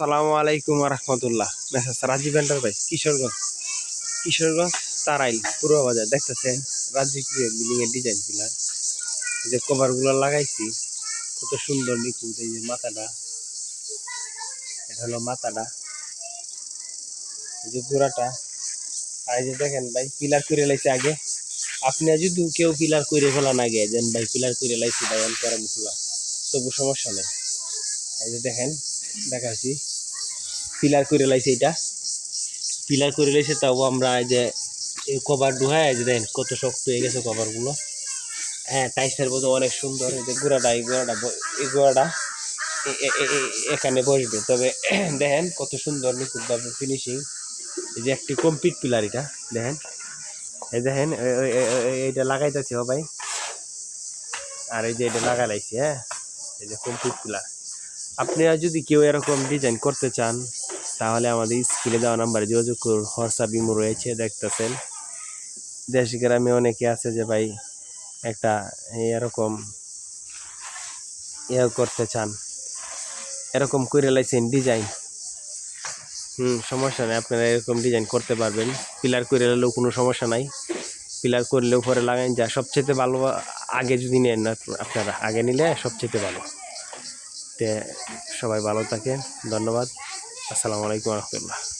আসসালামু আলাইকুম রহমতুল্লাহ। মেসাজ রাজীব এন্টারপ্রাইজ কিশোরগঞ্জ। কিশোরগঞ্জ, তারাইল পূর্ব বাজার, দেখতেছেন? রাজীব বিল্ডিং এর ডিজাইন পিলার যে কভারগুলো লাগাইছি, কত সুন্দর নিখুঁত এই যে মাথাটা। এটা হলো মাথাটা। এই যে গোড়াটা আর এই যে দেখেন ভাই পিলার করে লাইছে আগে। আপনি যদি কেউ পিলার করে ফেলান আগে যেন ভাই পিলার করে লাইছি ভাই, আমি করার মুখলা তবু সমস্যা নেই। এই যে দেখেন, দেখাচ্ছি। পিলার করে লাইছে এটা। পিলার করে লাইছে, তাও আমরা এই যে কভার ডুহায় যে দেখেন কত শক্ত হয়ে গেছে কভারগুলো হ্যাঁ টাইসের মতো অনেক সুন্দর এই যে গোড়াটা, এই গোড়াটা এই গোড়াটা এখানে বসবে। তবে দেখেন কত সুন্দর নিখুঁতভাবে ফিনিশিং এই যে একটি কমপ্লিট পিলার এটা, দেখেন। এই দেখেন এইটা লাগাইতেছি ভাই। আর এই যে এটা লাগা লাইছি হ্যাঁ। এই যে কমপ্লিট পিলার আপনারা যদি কেউ এরকম ডিজাইন করতে চান তাহলে আমাদের স্ক্রিনে দেওয়া নাম্বারে যোগাযোগ করুন। হোয়াটসঅ্যাপ ইমো রয়েছে, দেখতেছেন। দেশ গ্রামে অনেকে আছে যে ভাই একটা এরকম ইয়ে করতে চান। এরকম করে লাইছেন ডিজাইন হুম, সমস্যা নেই, আপনারা এরকম ডিজাইন করতে পারবেন। পিলার করে নিলেও কোনো সমস্যা নাই। পিলার করলেও পরে লাগাইন যা, সবচেয়ে ভালো আগে যদি নেন আপনারা, আগে নিলে সবচেয়ে ভালো। তে সবাই ভালো থাকেন, ধন্যবাদ। আসসালামু আলাইকুম রহমতুল্লাহ